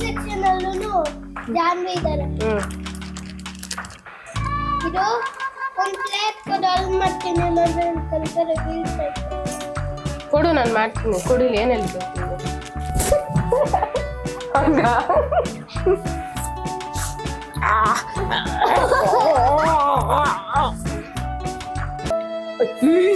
Section ಅಲ್ಲೂ ಜಾನ್ವಿ ಇದ್ದಾರೆ ಇದು ಒಂದು ಪ್ಲೇಟ್ ಕೊಡು ಅಲ್ಲಿ ಮಾಡ್ತೀನಿ ಅನ್ನೋದು ಕಲ್ತಾರೆ ಕೊಡು ನಾನು ಮಾಡ್ತೀನಿ. ಕೊಡಿಲಿ ಬರ್ತೀನಿ ಹಂಗ? ಈ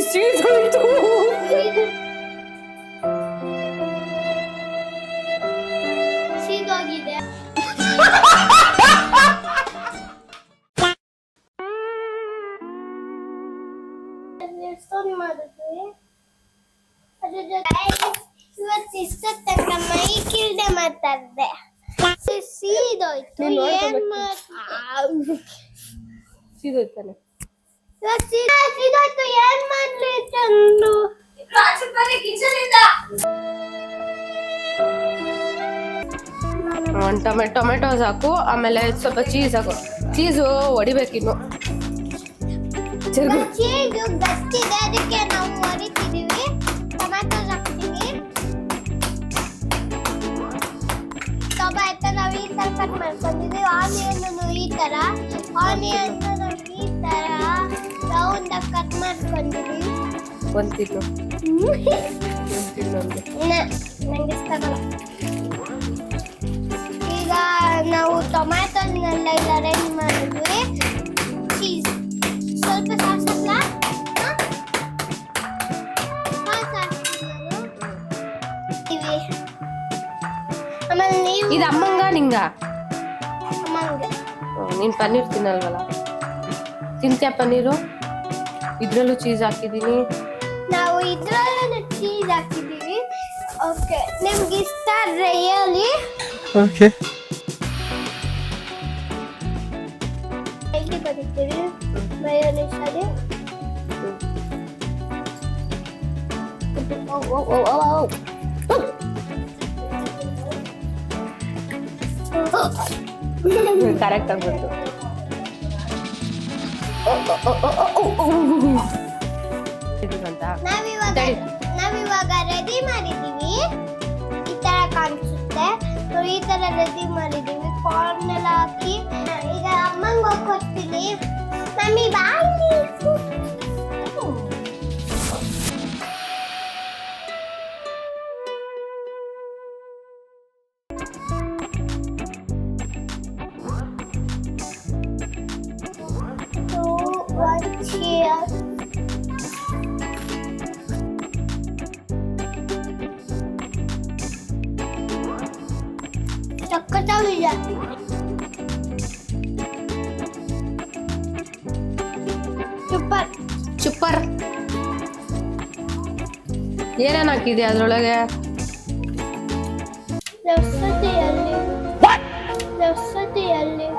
ಮಾತಾಡ್ದೆ. ಸೀದೋಯ್ತು. ಏನ್ ಸೀದೋಯ್ತಾನೆ. ಸೀದಾ ಸೀದೋಯ್ತು. ಏನ್ ಮಾಡ್ಲಿ ಚಂದು? ಒಂದು ಟೊಮೆಟೊ ಟೊಮೆಟೊ ಸಾಕು ಆಮೇಲೆ ಸ್ವಲ್ಪ ಚೀಸ್ ಹಾಕು. ಚೀಸು ಹೊಡಿಬೇಕಿನ್ನು. ಚೀಸು ಗಟ್ಟಿದೆ ಅದಕ್ಕೆ ನಾವು ಕಟ್ ಮಾಡ್ಕೊಂಡಿದೀವಿ ಆನಿಯನ್ ಈ ತರ ಆನಿಯನ್ ನಾವು ಈ ತರ ರೌಂಡ್ ಆಗಿ ಕಟ್ ಮಾಡ್ಕೊಂಡಿದೀವಿ ಒಂದು ತಿನ್ನು ಒಂದು ತಿನ್ನೊಂದು ನಂಗೆ ಇಷ್ಟ ಆಗಲ್ಲ ಈಗ ನಾವು ಟೊಮ್ಯಾಟೊನೆಲ್ಲ ಇಲ್ಲ ಅರೇಂಜ್ ಮಾಡಿದ್ವಿ ಚೀಸ್ ಸ್ವಲ್ಪ ಸಾಸ್ ಹಾಕ್ಲಾ ಹ? ಸಾಸ್ ಹಾಕ್ತೀನಿ ನಾನು. ಇವಿ. ಆಮೇಲೆ ನೀವು ಇದು ಅಮ್ಮಂಗ ನಿಂಗ ಅಮ್ಮಂಗೆ ನೀನು ಪನ್ನೀರ್ ತಿನ್ನಲ್ವಲ್ಲ ತಿಂತ್ಯಾ ಪನ್ನೀರು ಇದ್ರಲ್ಲೂ ಚೀಸ್ ಹಾಕಿದ್ದೀನಿ ನಾವು ಇದ್ರಲ್ಲೇ ಚೀಸ್ ಹಾಕಿದ್ದೀವಿ ಓಕೆ ನಿಮ್ಗೆ ಇಷ್ಟ ರಿಯಲಿ Okay. ಹೇಗೆ ಬರೀತೀವಿ ಮಯೋನೀಸ್ ಅಲ್ಲಿ ಕರೆಕ್ಟ್ ಆಗ್ಬಿಟ್ಟು ಅಂತ ನಾವಿವಾಗ ತಡಿ. ನಾವಿವಾಗ ರೆಡಿ ಮಾಡಿದೀವಿ ಈ ಥರ ಕಾಣಿಸುತ್ತೆ. ಈ ಥರ ರೆಡಿ ಮಾಡಿದೀವಿ ಕಾರ್ನ್ ಎಲ್ಲ ಹಾಕಿ ಈಗ ಅಮ್ಮಂಗ್ ಹೋಗಿ ಕೊಡ್ತೀನಿ. ಮಮ್ಮಿ ಬಾಯಿ here. Çakatalıca. Süper. ಏನೇನ್ ಏನೇನು ಅದ್ರೊಳಗೆ ಅದರೊಳಗೆ ರಸತೆಯಲ್ಲಿ